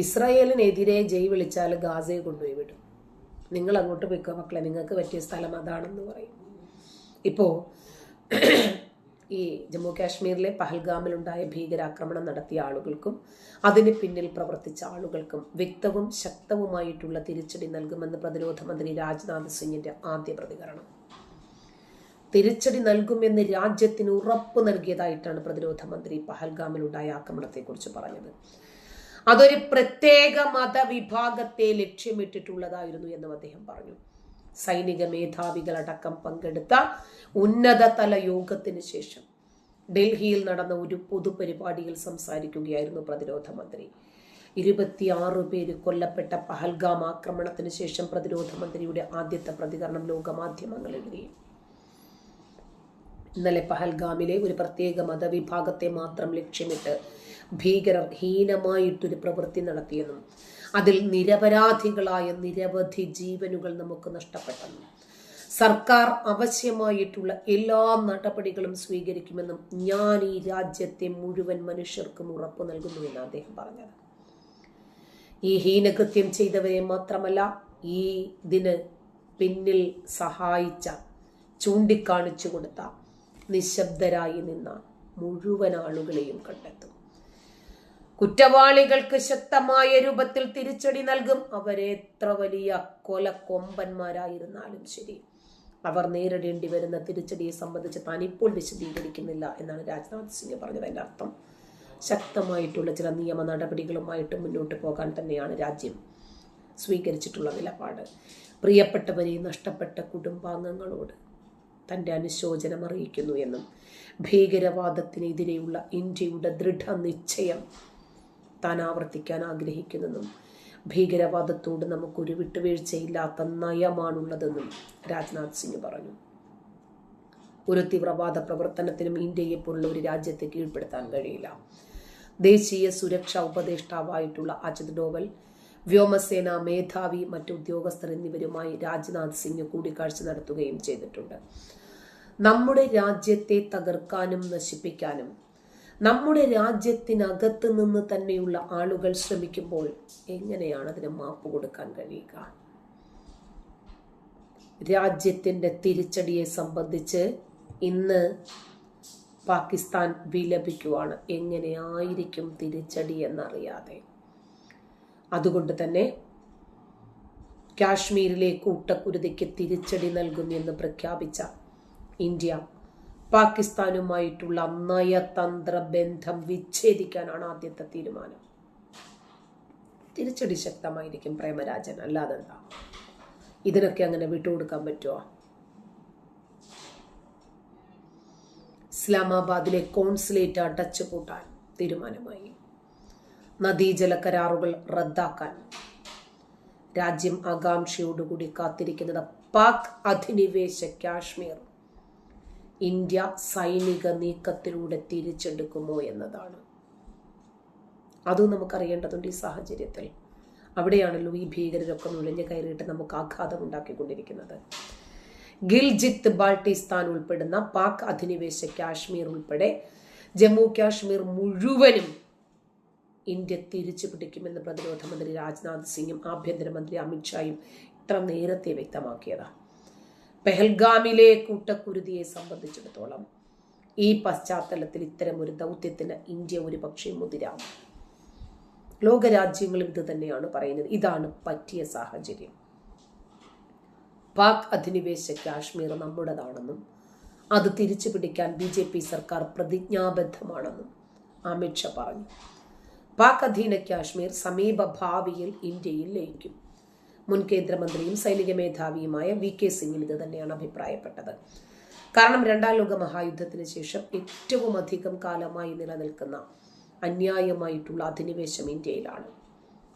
ഇസ്രായേലിനെതിരെ ജയ് വിളിച്ചാൽ ഗാസയെ കൊണ്ടുപോയി വിടും. നിങ്ങൾ അങ്ങോട്ട് പോയിക്കോ മക്കളെ നിങ്ങൾക്ക് പറ്റിയ സ്ഥലം അതാണെന്ന് പറയും. ഇപ്പോൾ ഈ ജമ്മു കാശ്മീരിലെ പഹൽഗാമിലുണ്ടായ ഭീകരാക്രമണം നടത്തിയ ആളുകൾക്കും അതിന് പിന്നിൽ പ്രവർത്തിച്ച ആളുകൾക്കും വ്യക്തവും ശക്തവുമായിട്ടുള്ള തിരിച്ചടി നൽകുമെന്ന് പ്രതിരോധ മന്ത്രി രാജ്നാഥ് സിംഗിന്റെ ആദ്യ പ്രതികരണം. തിരിച്ചടി നൽകുമെന്ന് രാജ്യത്തിന് ഉറപ്പ് നൽകിയതായിട്ടാണ് പ്രതിരോധ മന്ത്രി പഹൽഗാമിലുണ്ടായ ആക്രമണത്തെക്കുറിച്ച് പറഞ്ഞത്. അതൊരു പ്രത്യേക മതവിഭാഗത്തെ ലക്ഷ്യമിട്ടിട്ടുള്ളതായിരുന്നു എന്നും അദ്ദേഹം പറഞ്ഞു. സൈനിക മേധാവികളടക്കം പങ്കെടുത്ത ഉന്നതതല യോഗത്തിന് ശേഷം ഡൽഹിയിൽ നടന്ന ഒരു പൊതുപരിപാടിയിൽ സംസാരിക്കുകയായിരുന്നു പ്രതിരോധ മന്ത്രി. ഇരുപത്തിയാറ് പേര് കൊല്ലപ്പെട്ട പഹൽഗാം ആക്രമണത്തിന് ശേഷം പ്രതിരോധ മന്ത്രിയുടെ ആദ്യത്തെ പ്രതികരണം ലോകമാധ്യമങ്ങൾ എഴുതി. ഇന്നലെ പഹൽഗാമിലെ ഒരു പ്രത്യേക മതവിഭാഗത്തെ മാത്രം ലക്ഷ്യമിട്ട് ഭീകരർ ഹീനമായിട്ടൊരു പ്രവൃത്തി നടത്തിയെന്നും അതിൽ നിരപരാധികളായ നിരവധി ജീവനുകൾ നമുക്ക് നഷ്ടപ്പെട്ടെന്നും സർക്കാർ ആവശ്യമായിട്ടുള്ള എല്ലാ നടപടികളും സ്വീകരിക്കുമെന്നും ഞാൻ ഈ രാജ്യത്തെ മുഴുവൻ മനുഷ്യർക്കും ഉറപ്പ് നൽകുന്നുവെന്ന് അദ്ദേഹം പറഞ്ഞത്. ഈ ഹീനകൃത്യം ചെയ്തവരെ മാത്രമല്ല ഈ ഇതിന് പിന്നിൽ സഹായിച്ച ചൂണ്ടിക്കാണിച്ചു കൊടുത്ത നിശബ്ദരായി നിന്ന മുഴുവൻ ആളുകളെയും കണ്ടെത്തും. കുറ്റവാളികൾക്ക് ശക്തമായ രൂപത്തിൽ തിരിച്ചടി നൽകും. അവരെത്ര വലിയ കൊലക്കൊമ്പന്മാരായിരുന്നാലും ശരി. അവർ നേരിടേണ്ടി വരുന്ന തിരിച്ചടിയെ സംബന്ധിച്ച് താൻ ഇപ്പോൾ വിശദീകരിക്കുന്നില്ല എന്നാണ് രാജ്നാഥ് സിംഗ് പറഞ്ഞത്. അതിന്റെ അർത്ഥം ശക്തമായിട്ടുള്ള ചില നിയമ നടപടികളുമായിട്ട് മുന്നോട്ട് പോകാൻ തന്നെയാണ് രാജ്യം സ്വീകരിച്ചിട്ടുള്ള നിലപാട്. പ്രിയപ്പെട്ടവരെ നഷ്ടപ്പെട്ട കുടുംബാംഗങ്ങളോട് തന്റെ അനുശോചനം അറിയിക്കുന്നു എന്നും ഭീകരവാദത്തിനെതിരെയുള്ള ഇന്ത്യയുടെ ദൃഢനിശ്ചയം താൻ ആവർത്തിക്കാൻ ആഗ്രഹിക്കുന്നെന്നും ഭീകരവാദത്തോട് നമുക്കൊരു വിട്ടുവീഴ്ചയില്ലാത്ത നയമാണുള്ളതെന്നും രാജ്നാഥ് സിംഗ് പറഞ്ഞു. ഒരു തീവ്രവാദ പ്രവർത്തനത്തിനും ഇന്ത്യയെ പോലുള്ള ഒരു രാജ്യത്തെ കീഴ്പ്പെടുത്താൻ കഴിയില്ല. ദേശീയ സുരക്ഷാ ഉപദേഷ്ടാവായിട്ടുള്ള അജിത് ഡോവൽ വ്യോമസേന മേധാവി മറ്റു ഉദ്യോഗസ്ഥർ എന്നിവരുമായി രാജ്നാഥ് സിംഗ് കൂടിക്കാഴ്ച നടത്തുകയും ചെയ്തിട്ടുണ്ട്. നമ്മുടെ രാജ്യത്തെ തകർക്കാനും നശിപ്പിക്കാനും നമ്മുടെ രാജ്യത്തിനകത്ത് നിന്ന് തന്നെയുള്ള ആളുകൾ ശ്രമിക്കുമ്പോൾ എങ്ങനെയാണ് അതിന് മാപ്പ് കൊടുക്കാൻ കഴിയുക? രാജ്യത്തിന്റെ തിരിച്ചടിയെ സംബന്ധിച്ച് ഇന്ന് പാകിസ്ഥാൻ വിലപിക്കുവാണ്. എങ്ങനെയായിരിക്കും തിരിച്ചടി എന്നറിയാതെ. അതുകൊണ്ട് തന്നെ കാശ്മീരിലെ കൂട്ടക്കുരുതിക്ക് തിരിച്ചടി നൽകുമെന്ന് പ്രഖ്യാപിച്ച ഇന്ത്യ. പാകിസ്ഥാനുമായിട്ടുള്ള നയതന്ത്ര ബന്ധം വിച്ഛേദിക്കാനാണ് ആദ്യത്തെ തീരുമാനം. തിരിച്ചടി ശക്തമായിരിക്കും പ്രേമരാജൻ. അല്ലാതെ എന്താ? ഇതിനൊക്കെ അങ്ങനെ വിട്ടുകൊടുക്കാൻ പറ്റുമോ ഇസ്ലാമാബാദിലെ കോൺസുലേറ്റ് അടച്ചു പൂട്ടാൻ തീരുമാനമായി. നദീജല കരാറുകൾ റദ്ദാക്കാൻ. രാജ്യം ആകാംക്ഷയോടുകൂടി കാത്തിരിക്കുന്നത് പാക് അധിനിവേശ കാശ്മീർ. ഇന്ത്യ സൈനിക നീക്കത്തിലൂടെ തിരിച്ചെടുക്കുമോ എന്നതാണ്. അതും നമുക്കറിയേണ്ടതുണ്ട് ഈ സാഹചര്യത്തിൽ. അവിടെയാണല്ലോ ഈ ഭീകരരൊക്കെ നുഴഞ്ഞു കയറിയിട്ട് നമുക്ക് ആഘാതം ഉണ്ടാക്കിക്കൊണ്ടിരിക്കുന്നത് ഗിൽജിത്ത് ബാൾട്ടിസ്ഥാൻ ഉൾപ്പെടുന്ന പാക് അധിനിവേശ കാശ്മീർ ഉൾപ്പെടെ ജമ്മു കാശ്മീർ മുഴുവനും ഇന്ത്യ തിരിച്ചു പിടിക്കുമെന്ന് പ്രതിരോധ മന്ത്രി രാജ്നാഥ് സിംഗും ആഭ്യന്തരമന്ത്രി അമിത്ഷായും ഇത്ര നേരത്തെ വ്യക്തമാക്കിയതാണ്. പെഹൽഗാമിലെ കൂട്ടക്കുരുതിയെ സംബന്ധിച്ചിടത്തോളം ഈ പശ്ചാത്തലത്തിൽ ഇത്തരം ഒരു ദൗത്യത്തിന് ഇന്ത്യ ഒരു പക്ഷേ മുതിരാം. ലോകരാജ്യങ്ങളും ഇത് തന്നെയാണ് പറയുന്നത്. ഇതാണ് പറ്റിയ സാഹചര്യം. പാക് അധിനിവേശ കാശ്മീർ നമ്മുടേതാണെന്നും അത് തിരിച്ചു പിടിക്കാൻ ബി ജെ പി സർക്കാർ പ്രതിജ്ഞാബദ്ധമാണെന്നും അമിത്ഷാ പറഞ്ഞു. പാക് അധീന കാശ്മീർ സമീപ ഭാവിയിൽ ഇന്ത്യയിൽ ലയിക്കും. മുൻ കേന്ദ്രമന്ത്രിയും സൈനിക മേധാവിയുമായ വി കെ സിംഗിന് ഇത് തന്നെയാണ് അഭിപ്രായപ്പെട്ടത്. കാരണം രണ്ടാം ലോക മഹായുദ്ധത്തിന് ശേഷം ഏറ്റവും അധികം കാലമായി നിലനിൽക്കുന്ന അന്യായമായിട്ടുള്ള അധിനിവേശം ഇന്ത്യയിലാണ്.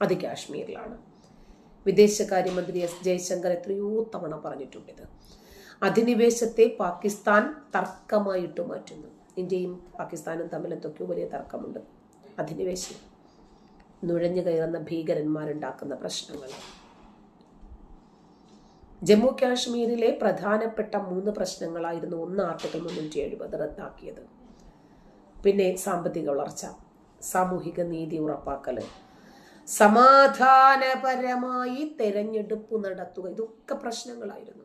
അത് കാശ്മീരിലാണ്. വിദേശകാര്യമന്ത്രി എസ് ജയശങ്കർ എത്രയോ തവണ പറഞ്ഞിട്ടുണ്ട് ഇത്. അധിനിവേശത്തെ പാകിസ്ഥാൻ തർക്കമായിട്ട് മാറ്റുന്നു. ഇന്ത്യയും പാകിസ്ഥാനും തമ്മിൽ എന്തൊക്കെയോ വലിയ തർക്കമുണ്ട്. അധിനിവേശം. നുഴഞ്ഞു കയറുന്ന ഭീകരന്മാരുണ്ടാക്കുന്ന പ്രശ്നങ്ങൾ. ജമ്മു കാശ്മീരിലെ പ്രധാനപ്പെട്ട മൂന്ന് പ്രശ്നങ്ങളായിരുന്നു ഒന്ന് ആർട്ടിക്കിൾ മുന്നൂറ്റി എഴുപത് റദ്ദാക്കിയത്. പിന്നെ സാമ്പത്തിക വളർച്ച സാമൂഹിക നീതി ഉറപ്പാക്കൽ സമാധാനപരമായി തെരഞ്ഞെടുപ്പ് നടത്തുക ഇതൊക്കെ പ്രശ്നങ്ങളായിരുന്നു.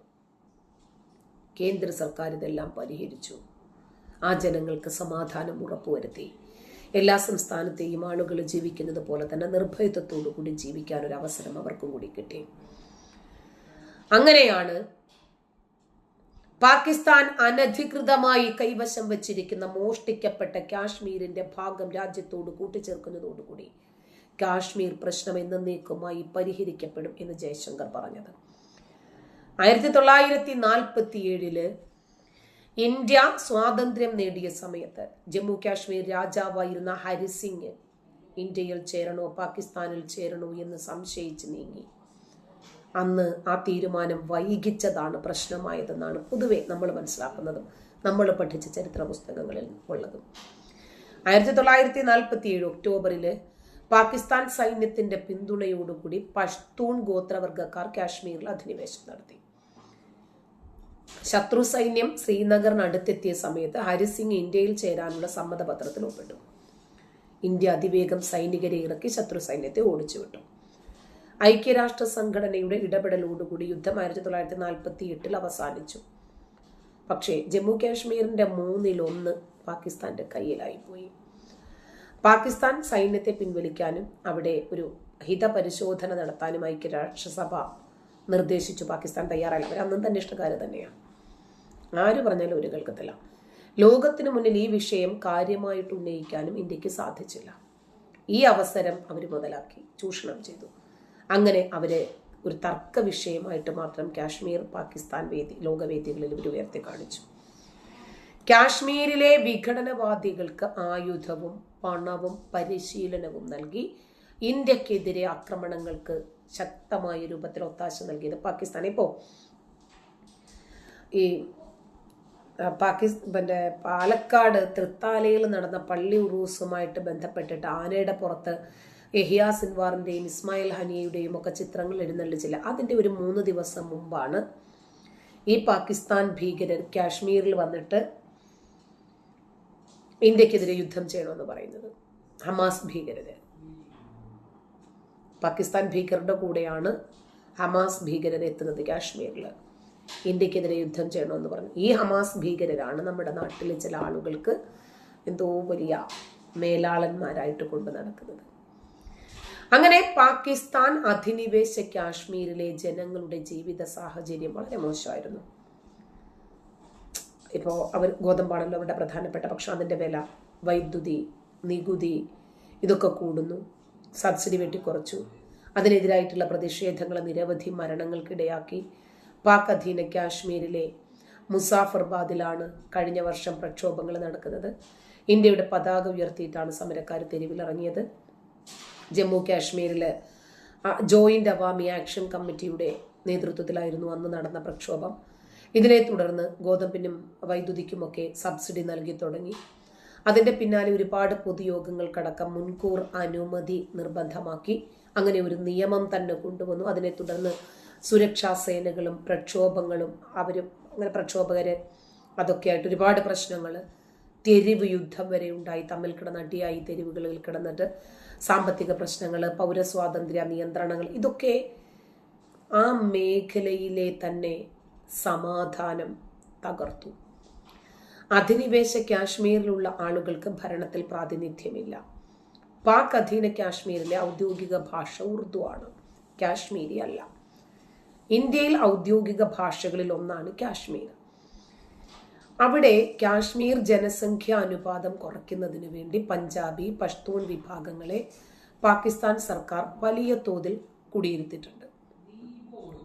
കേന്ദ്ര സർക്കാർ ഇതെല്ലാം പരിഹരിച്ചു. ആ ജനങ്ങൾക്ക് സമാധാനം ഉറപ്പുവരുത്തി. എല്ലാ സംസ്ഥാനത്തെയും ആളുകൾ ജീവിക്കുന്നത് പോലെ തന്നെ നിർഭയത്വത്തോടു കൂടി ജീവിക്കാൻ ഒരു അവസരം അവർക്കും കൂടി കിട്ടി. അങ്ങനെയാണ് പാകിസ്ഥാൻ അനധികൃതമായി കൈവശം വച്ചിരിക്കുന്ന മോഷ്ടിക്കപ്പെട്ട കാശ്മീരിന്റെ ഭാഗം രാജ്യത്തോട് കൂട്ടിച്ചേർക്കുന്നതോടുകൂടി കാശ്മീർ പ്രശ്നം എന്നേക്കുമായി പരിഹരിക്കപ്പെടും എന്ന് ജയശങ്കർ പറഞ്ഞത്. ആയിരത്തി തൊള്ളായിരത്തി നാൽപ്പത്തി ഏഴിൽ ഇന്ത്യ സ്വാതന്ത്ര്യം നേടിയ സമയത്ത് ജമ്മു കാശ്മീർ രാജാവായിരുന്ന ഹരിസിംഗ് ഇന്ത്യയിൽ ചേരണോ പാകിസ്ഥാനിൽ ചേരണോ എന്ന് സംശയിച്ച് നീങ്ങി. അന്ന് ആ തീരുമാനം വൈകിച്ചതാണ് പ്രശ്നമായതെന്നാണ് പൊതുവെ നമ്മൾ മനസ്സിലാക്കുന്നതും നമ്മൾ പഠിച്ച ചരിത്ര പുസ്തകങ്ങളിൽ ഉള്ളതും. ആയിരത്തി തൊള്ളായിരത്തി നാൽപ്പത്തി ഏഴ് ഒക്ടോബറിൽ പാകിസ്ഥാൻ സൈന്യത്തിന്റെ പിന്തുണയോടുകൂടി പഷ്തൂൺ ഗോത്രവർഗക്കാർ കാശ്മീരിൽ അധിനിവേശം നടത്തി. ശത്രു സൈന്യം ശ്രീനഗറിനടുത്തെത്തിയ സമയത്ത് ഹരിസിംഗ് ഇന്ത്യയിൽ ചേരാനുള്ള സമ്മതപത്രത്തിൽ ഒപ്പിട്ടു. ഇന്ത്യ അതിവേഗം സൈനികരെ ഇറക്കി ശത്രു സൈന്യത്തെ ഓടിച്ചുവിട്ടു. ഐക്യരാഷ്ട്ര സംഘടനയുടെ ഇടപെടലോടുകൂടി യുദ്ധം ആയിരത്തി തൊള്ളായിരത്തി നാൽപ്പത്തി എട്ടിൽ അവസാനിച്ചു. പക്ഷേ ജമ്മു കാശ്മീരിന്റെ മൂന്നിലൊന്ന് പാകിസ്ഥാന്റെ കയ്യിലായിപ്പോയി. പാകിസ്ഥാൻ സൈന്യത്തെ പിൻവലിക്കാനും അവിടെ ഒരു ഹിതപരിശോധന നടത്താനും ഐക്യരാഷ്ട്രസഭ നിർദ്ദേശിച്ചു. പാകിസ്ഥാൻ തയ്യാറായില്ല. അവർ അന്നും തന്നെ ഇഷ്ടക്കാരെ തന്നെയാണ്. ആര് പറഞ്ഞാലും ഒരു കേൾക്കത്തില്ല ലോകത്തിന് മുന്നിൽ ഈ വിഷയം കാര്യമായിട്ട് ഉന്നയിക്കാനും ഇന്ത്യയ്ക്ക് സാധിച്ചില്ല. ഈ അവസരം അവർ മുതലാക്കി. ചൂഷണം ചെയ്തു. അങ്ങനെ അവരെ ഒരു തർക്ക വിഷയമായിട്ട് മാത്രം കാശ്മീർ പാകിസ്ഥാൻ വേദി ലോകവേദികളിൽ ഇവർ ഉയർത്തി കാണിച്ചു. കാശ്മീരിലെ വിഘടനവാദികൾക്ക് ആയുധവും പണവും പരിശീലനവും നൽകി ഇന്ത്യക്കെതിരെ ആക്രമണങ്ങൾക്ക് ശക്തമായ രൂപത്തിൽ ഒത്താശ നൽകിയത് പാകിസ്ഥാൻ. ഇപ്പോൾ ഈ പാകിസ്ഥാന്റെ പാലക്കാട് തൃത്താലയിൽ നടന്ന പള്ളി ഉറൂസുമായിട്ട് ബന്ധപ്പെട്ടിട്ട് ആനയുടെ പുറത്ത് എഹിയ സിൻവാറിന്റെയും ഇസ്മായിൽ ഹനിയയുടെയും ഒക്കെ ചിത്രങ്ങൾ എഴുന്നള്ളിച്ചില്ല. അതിന്റെ ഒരു മൂന്ന് ദിവസം മുമ്പാണ് ഈ പാകിസ്ഥാൻ ഭീകരർ കാശ്മീരിൽ വന്നിട്ട് ഇന്ത്യക്കെതിരെ യുദ്ധം ചെയ്യണമെന്ന് പറയുന്നത്. ഹമാസ് ഭീകരര്. പാകിസ്ഥാൻ ഭീകരരുടെ കൂടെയാണ് ഹമാസ് ഭീകരർ എത്തുന്നത് കാശ്മീരിൽ ഇന്ത്യക്കെതിരെ യുദ്ധം ചെയ്യണമെന്ന് പറഞ്ഞു. ഈ ഹമാസ് ഭീകരരാണ് നമ്മുടെ നാട്ടിലെ ചില ആളുകൾക്ക് എന്തോ വലിയ മേലാളന്മാരായിട്ട് കൊണ്ട് നടക്കുന്നത്. അങ്ങനെ പാകിസ്ഥാൻ അധിനിവേശ കാശ്മീരിലെ ജനങ്ങളുടെ ജീവിത സാഹചര്യം വളരെ മോശമായിരുന്നു. ഇപ്പോൾ അവർ ഗോതമ്പാണല്ലോ അവരുടെ പ്രധാനപ്പെട്ട പക്ഷം. അതിന്റെ വില വൈദ്യുതി നികുതി ഇതൊക്കെ കൂടുന്നു. സബ്സിഡി വെട്ടിക്കുറച്ചു അതിനെതിരായിട്ടുള്ള പ്രതിഷേധങ്ങൾ നിരവധി മരണങ്ങൾക്കിടയാക്കി. പാക് അധീന കാശ്മീരിലെ മുസാഫർബാദിലാണ് കഴിഞ്ഞ വർഷം പ്രക്ഷോഭങ്ങൾ നടക്കുന്നത്. ഇന്ത്യയുടെ പതാക ഉയർത്തിയിട്ടാണ് സമരക്കാർ തെരുവിലിറങ്ങിയത്. ജമ്മു കാശ്മീരിൽ ജോയിന്റ് അവാമി ആക്ഷൻ കമ്മിറ്റിയുടെ നേതൃത്വത്തിലായിരുന്നു അന്ന് നടന്ന പ്രക്ഷോഭം. ഇതിനെ തുടർന്ന് ഗോതമ്പിനും വൈദ്യുതിക്കുമൊക്കെ സബ്സിഡി നൽകി തുടങ്ങി. അതിന്റെ പിന്നാലെ ഒരുപാട് പൊതുയോഗങ്ങൾക്കടക്കം മുൻകൂർ അനുമതി നിർബന്ധമാക്കി. അങ്ങനെ ഒരു നിയമം തന്നെ കൊണ്ടുവന്നു. അതിനെ തുടർന്ന് സുരക്ഷാ സേനകളും പ്രക്ഷോഭങ്ങളും അവരും അങ്ങനെ പ്രക്ഷോഭകരെ അതൊക്കെയായിട്ട് ഒരുപാട് പ്രശ്നങ്ങൾ തെരുവ് യുദ്ധം വരെ ഉണ്ടായി. തമ്മിൽ കിടന്നടിയായി തെരുവുകളിൽ കിടന്നിട്ട്. സാമ്പത്തിക പ്രശ്നങ്ങൾ പൗരസ്വാതന്ത്ര്യ നിയന്ത്രണങ്ങൾ ഇതൊക്കെ ആ മേഖലയിലെ തന്നെ സമാധാനം തകർത്തു. അധിനിവേശ കാശ്മീരിലുള്ള ആളുകൾക്ക് ഭരണത്തിൽ പ്രാതിനിധ്യമില്ല. പാക് അധീന കാശ്മീരിലെ ഔദ്യോഗിക ഭാഷ ഉറുദു ആണ് കാശ്മീരി അല്ല. ഇന്ത്യയിൽ ഔദ്യോഗിക ഭാഷകളിൽ ഒന്നാണ് കാശ്മീർ. അവിടെ കാശ്മീർ ജനസംഖ്യ അനുപാതം കുറയ്ക്കുന്നതിന് വേണ്ടി പഞ്ചാബി പഷ്തൂൺ വിഭാഗങ്ങളെ പാകിസ്ഥാൻ സർക്കാർ വലിയ തോതിൽ കുടിയിരുത്തിയിട്ടുണ്ട്.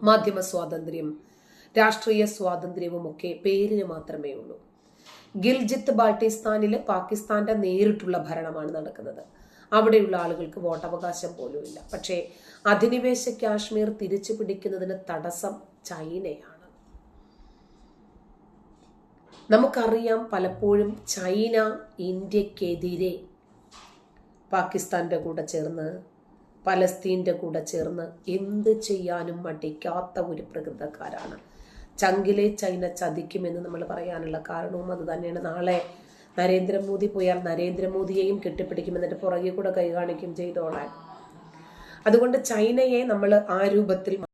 മാധ്യമ സ്വാതന്ത്ര്യം രാഷ്ട്രീയ സ്വാതന്ത്ര്യവും ഒക്കെ പേരിന് മാത്രമേ ഉള്ളൂ. ഗിൽജിത്ത് ബാൾട്ടിസ്ഥാനിൽ പാകിസ്ഥാന്റെ നേരിട്ടുള്ള ഭരണമാണ് നടക്കുന്നത്. അവിടെയുള്ള ആളുകൾക്ക് വോട്ടവകാശം പോലുമില്ല. പക്ഷേ അധിനിവേശ കാശ്മീർ തിരിച്ചു പിടിക്കുന്നതിന് തടസ്സം ചൈനയാണ്. നമുക്കറിയാം പലപ്പോഴും ചൈന ഇന്ത്യക്കെതിരെ പാകിസ്ഥാന്റെ കൂടെ ചേർന്ന് പലസ്തീന്റെ കൂടെ ചേർന്ന് എന്ത് ചെയ്യാനും മടിക്കാത്ത ഒരു പ്രകൃതക്കാരാണ്. ചങ്കിലെ ചൈന ചതിക്കുമെന്ന് നമ്മൾ പറയാനുള്ള കാരണവും അത് തന്നെയാണ്. നാളെ നരേന്ദ്രമോദി പോയാൽ നരേന്ദ്രമോദിയെയും കെട്ടിപ്പിടിക്കും എന്നിട്ട് പുറകെ കൂടെ കൈ കാണിക്കും ചെയ്തോളാൻ. അതുകൊണ്ട് ചൈനയെ നമ്മൾ ആ രൂപത്തിൽ